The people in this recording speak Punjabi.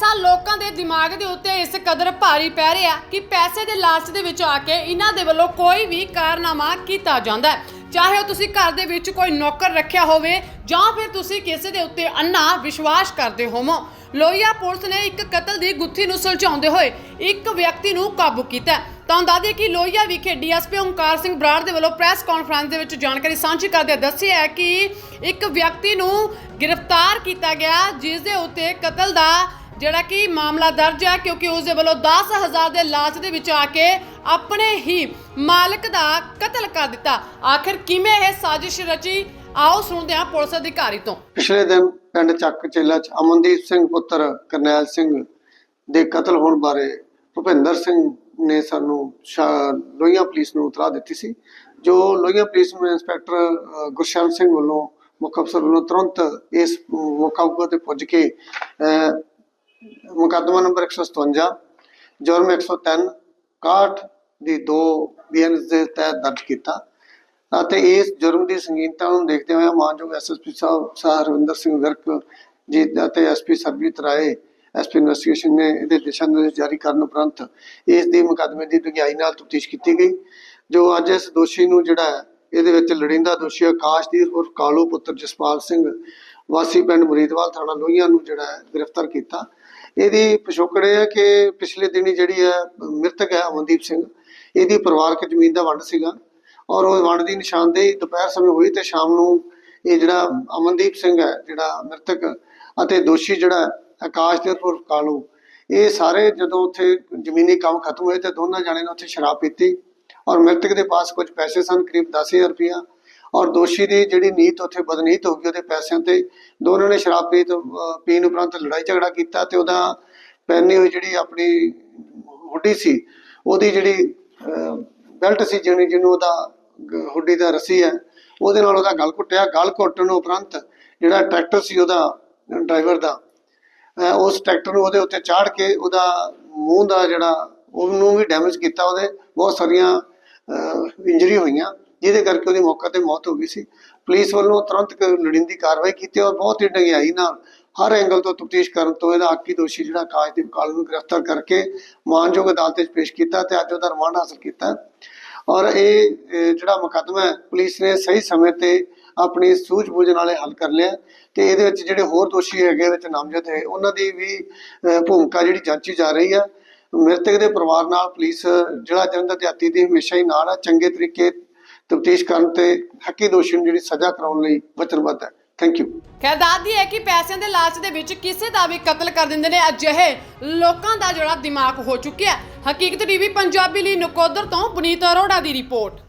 ਪੈਸਾ ਲੋਕਾਂ ਦੇ ਦਿਮਾਗ ਦੇ ਉੱਤੇ ਇਸ ਕਦਰ ਭਾਰੀ ਪੈ ਰਿਹਾ ਕਿ ਪੈਸੇ ਦੇ ਲਾਲਚ ਦੇ ਵਿੱਚ ਆ ਕੇ ਇਹਨਾਂ ਦੇ ਵੱਲੋਂ ਕੋਈ ਵੀ ਕਾਰਨਾਮਾ ਕੀਤਾ ਜਾਂਦਾ ਹੈ ਚਾਹੇ ਉਹ ਤੁਸੀਂ ਘਰ ਦੇ ਵਿੱਚ ਕੋਈ ਨੌਕਰ ਰੱਖਿਆ ਹੋਵੇ ਜਾਂ ਫਿਰ ਤੁਸੀਂ ਕਿਸੇ ਦੇ ਉੱਤੇ ਅੰਨਾ ਵਿਸ਼ਵਾਸ ਕਰਦੇ ਹੋਵੋ ਲੋਹੀਆ ਪੁਲਿਸ ਨੇ ਇੱਕ ਕਤਲ ਦੀ ਗੁੱਥੀ ਨੂੰ ਸੁਲਝਾਉਂਦੇ ਹੋਏ ਇੱਕ ਵਿਅਕਤੀ ਨੂੰ ਕਾਬੂ ਕੀਤਾ ਹੈ। ਤਾਂ ਦੱਸ ਕਿ ਲੋਹੀਆ ਵਿਖੇ ਡੀਐਸਪੀ ਓਮਕਾਰ ਸਿੰਘ ਬਰਾੜ ਦੇ ਵੱਲੋਂ ਪ੍ਰੈਸ ਕਾਨਫਰੰਸ ਦੇ ਵਿੱਚ ਜਾਣਕਾਰੀ ਸਾਂਝੀ ਕਰਦੇ ਦੱਸਿਆ ਕਿ ਇੱਕ ਵਿਅਕਤੀ ਨੂੰ ਗ੍ਰਿਫਤਾਰ ਕੀਤਾ ਗਿਆ, ਜਿਸ ਦੇ ਉੱਤੇ ਕਤਲ ਦਾ ਜਿਹੜਾ ਕਿ ਮਾਮਲਾ ਦਰਜ ਹੈ ਕਿਉਂਕਿ ਉਸ ਦੇ ਵੱਲੋਂ 10000 ਦੇ ਲਾਲਚ ਦੇ ਵਿੱਚ ਆ ਕੇ ਆਪਣੇ ਹੀ ਮਾਲਕ ਦਾ ਕਤਲ ਕਰ ਦਿੱਤਾ। ਆਖਿਰ ਕਿਵੇਂ ਇਹ ਸਾਜ਼ਿਸ਼ ਰਚੀ? ਆਓ ਸੁਣਦੇ ਹਾਂ ਪੁਲਿਸ ਅਧਿਕਾਰੀ ਤੋਂ। ਪਿਛਲੇ ਦਿਨ ਪਿੰਡ ਚੱਕ ਚੇਲਾ ਚ ਅਮਨਦੀਪ ਸਿੰਘ ਪੁੱਤਰ ਕਰਨੈਲ ਸਿੰਘ ਦੇ ਕਤਲ ਹੋਣ ਬਾਰੇ ਭੁਪਿੰਦਰ ਸਿੰਘ ਨੇ ਸਾਨੂੰ ਲੋਹੀਆਂ ਪੁਲਿਸ ਨੂੰ ਉਤਰਾ ਦਿੱਤੀ ਸੀ ਜੋ ਲੋਹੀਆਂ ਪੁਲਿਸ ਨੂੰ ਇੰਸਪੈਕਟਰ ਅ, ਗੁਰਸ਼ਰਨ ਸਿੰਘ ਵੱਲੋਂ ਮੁੱਖ ਅਫਸਰ ਵੱਲੋਂ ਤੁਰੰਤ ਇਸ ਮੌਕਾ ਤੇ ਪੁੱਜ ਕੇ ਮੁਕੱਦਮਾ ਨੰਬਰ 157 ਜੁਰਮ 103 61 ਦੀ 2 ਬੀਐਨਐਸ ਦੇ ਤਹਿਤ ਦਰਜ ਕੀਤਾ। ਅਤੇ ਇਸ ਜੁਰਮ ਦੀ ਸੰਗੀਨਤਾ ਨੂੰ ਦੇਖਦੇ ਹੋਏ ਮਾਨਯੋਗ ਐਸਐਸਪੀ ਸਾਹਿਬ ਸਰ ਸਿੰਘ ਵਿਰਕ ਜੀ ਅਤੇ SP Sarabjit Rai SP investigation ਨੇ ਇਹਦੇ ਦਿਸ਼ਾ ਨਿਰਦੇਸ਼ ਜਾਰੀ ਕਰਨ ਉਪਰੰਤ ਇਸ ਦੀ ਮੁਕੱਦਮੇ ਦੀ ਡੂੰਘਾਈ ਨਾਲ ਤਫਤੀਸ਼ ਕੀਤੀ ਗਈ ਜੋ ਅੱਜ ਇਸ ਦੋਸ਼ੀ ਨੂੰ ਜਿਹੜਾ ਹੈ, ਇਹਦੇ ਵਿੱਚ ਲੜਿੰਦਾ ਦੋਸ਼ੀ ਆਕਾਸ਼ਦੀਪ ਉਰਫ ਕਾਲੂ ਪੁੱਤਰ ਜਸਪਾਲ ਸਿੰਘ ਵਾਸੀ ਪਿੰਡ ਮੁਰੀਦਵਾਲ ਥਾਣਾ ਲੋਹੀਆਂ ਨੂੰ ਜਿਹੜਾ ਹੈ, ਗ੍ਰਿਫਤਾਰ ਕੀਤਾ। ਇਹਦੀ ਪਿਛੋਕੜ ਇਹ ਹੈ ਕਿ ਪਿਛਲੇ ਦਿਨੀ ਜਿਹੜੀ ਹੈ ਮ੍ਰਿਤਕ ਹੈ ਅਮਨਦੀਪ ਸਿੰਘ ਇਹਦੀ ਪਰਿਵਾਰਕ ਜ਼ਮੀਨ ਦਾ ਵੰਡ ਸੀਗਾ ਔਰ ਉਹ ਵੰਡ ਦੀ ਨਿਸ਼ਾਨਦੇਹੀ ਦੁਪਹਿਰ ਸਮੇਂ ਹੋਈ ਤੇ ਸ਼ਾਮ ਨੂੰ ਇਹ ਜਿਹੜਾ ਅਮਨਦੀਪ ਸਿੰਘ ਹੈ ਜਿਹੜਾ ਮ੍ਰਿਤਕ ਅਤੇ ਦੋਸ਼ੀ ਜਿਹੜਾ ਆਕਾਸ਼ਦੀਪ ਉਰਫ ਕਾਲੂ ਇਹ ਸਾਰੇ ਜਦੋਂ ਉੱਥੇ ਜ਼ਮੀਨੀ ਕੰਮ ਖਤਮ ਹੋਏ ਤੇ ਦੋਨਾਂ ਜਣੇ ਨੇ ਉੱਥੇ ਸ਼ਰਾਬ ਪੀਤੀ ਔਰ ਮ੍ਰਿਤਕ ਦੇ ਪਾਸ ਕੁਝ ਪੈਸੇ ਸਨ ਕਰੀਬ 10000 ਰੁਪਇਆ ਔਰ ਦੋਸ਼ੀ ਦੀ ਜਿਹੜੀ ਨੀਤ ਉੱਥੇ ਬਦਨੀਤ ਹੋ ਗਈ, ਉਹਦੇ ਪੈਸਿਆਂ ਤੇ ਦੋਨਾਂ ਨੇ ਸ਼ਰਾਬ ਪੀ ਪੀਣ ਉਪਰੰਤ ਲੜਾਈ ਝਗੜਾ ਕੀਤਾ ਤੇ ਉਹਦਾ ਪਹਿਨੀ ਹੋਈ ਜਿਹੜੀ ਆਪਣੀ ਹੁੱਡੀ ਸੀ, ਉਹਦੀ ਜਿਹੜੀ ਬੈਲਟ ਸੀ ਜਿਹਨੂੰ ਜਿਹਨੂੰ ਉਹਦਾ ਹੁੱਡੀ ਦਾ ਰੱਸੀ ਹੈ, ਉਹਦੇ ਨਾਲ ਉਹਦਾ ਗਲ ਘੁੱਟਿਆ, ਗਲ ਘੁੱਟਣ ਉਪਰੰਤ ਜਿਹੜਾ ਟਰੈਕਟਰ ਸੀ ਉਹਦਾ ਡਰਾਈਵਰ ਦਾ ਉਸ ਟਰੈਕਟਰ ਨੂੰ ਉਹਦੇ ਉੱਤੇ ਚਾੜ ਕੇ ਉਹਦਾ ਮੂੰਹ ਦਾ ਜਿਹੜਾ, ਉਹਨੂੰ ਵੀ ਡੈਮੇਜ ਕੀਤਾ, ਉਹਦੇ ਬਹੁਤ ਸਾਰੀਆਂ ਇੰਜਰੀ ਹੋਈਆਂ। ਜਿਹਦੇ ਕਰਕੇ ਉਹਦੀ ਮੌਕੇ ਤੇ ਮੌਤ ਹੋ ਗਈ ਸੀ। ਪੁਲਿਸ ਵੱਲੋਂ ਤੁਰੰਤ ਲੋੜੀਂਦੀ ਕਾਰਵਾਈ ਕੀਤੀ ਔਰ ਬਹੁਤ ਹੀ ਡੰਗਿਆਈ ਨਾਲ ਹਰ ਐਂਗਲ ਤੋਂ ਤਫਤੀਸ਼ ਕਰਨ ਤੋਂ ਇਹਦਾ ਆਕੀ ਦੋਸ਼ੀ ਜਿਹੜਾ ਆਕਾਸ਼ਦੀਪ ਕਾਲੂ ਨੂੰ ਗ੍ਰਿਫਤਾਰ ਕਰਕੇ ਮਾਨਯੋਗ ਅਦਾਲਤ ਵਿੱਚ ਪੇਸ਼ ਕੀਤਾ ਤੇ ਅੱਜ ਉਹਦਾ ਰਿਮਾਂਡ ਹਾਸਲ ਕੀਤਾ। ਔਰ ਇਹ ਜਿਹੜਾ ਮੁਕੱਦਮਾ ਹੈ, ਪੁਲਿਸ ਨੇ ਸਹੀ ਸਮੇਂ ਤੇ ਆਪਣੀ ਸੂਝ-ਬੂਝ ਨਾਲ ਹੱਲ ਕਰ ਲਿਆ ਤੇ ਇਹਦੇ ਵਿੱਚ ਜਿਹੜੇ ਹੋਰ ਦੋਸ਼ੀ ਹੈਗੇ ਵਿੱਚ ਨਾਮਜ਼ਦ ਹੈ, ਉਹਨਾਂ ਦੀ ਵੀ ਭੂਮਿਕਾ ਜਿਹੜੀ ਜਾਂਚੀ ਜਾ ਰਹੀ ਹੈ ਮ੍ਰਿਤਕ ਦੇ ਪਰਿਵਾਰ ਨਾਲ ਪੁਲਿਸ ਜਿਹੜਾ ਜਲੰਧਰ ਦੇ ਦੀ ਹਮੇਸ਼ਾ ਹੀ ਨਾਲ ਹੈ ਚੰਗੇ ਤਰੀਕੇ ਤਫਤੀਸ਼ ਕਰਨ ਤੇ ਹੱਕੀ ਦੋਸ਼ੀ ਨੂੰ ਜਿਹੜੀ ਸਜ਼ਾ ਕਰਾਉਣ ਲਈ ਵਚਨਬੱਧ ਹੈ। ਥੈਂਕ ਯੂ ਖੈਰ ਦੱਸਦੀ ਹੈ ਕਿ ਪੈਸਿਆਂ ਦੇ ਲਾਲਚ ਦੇ ਵਿੱਚ ਕਿਸੇ ਦਾ ਵੀ ਕਤਲ ਕਰ ਦਿੰਦੇ ਨੇ। ਅਜਿਹੇ ਲੋਕਾਂ ਦਾ ਜਿਹੜਾ ਦਿਮਾਗ ਹੋ ਚੁੱਕਿਆ ਹੈ। ਹਕੀਕਤ ਟੀਵੀ, ਪੰਜਾਬੀ ਲਈ ਨਕੋਦਰ ਤੋਂ ਪੁਨੀਤ ਅਰੋੜਾ ਦੀ ਰਿਪੋਰਟ।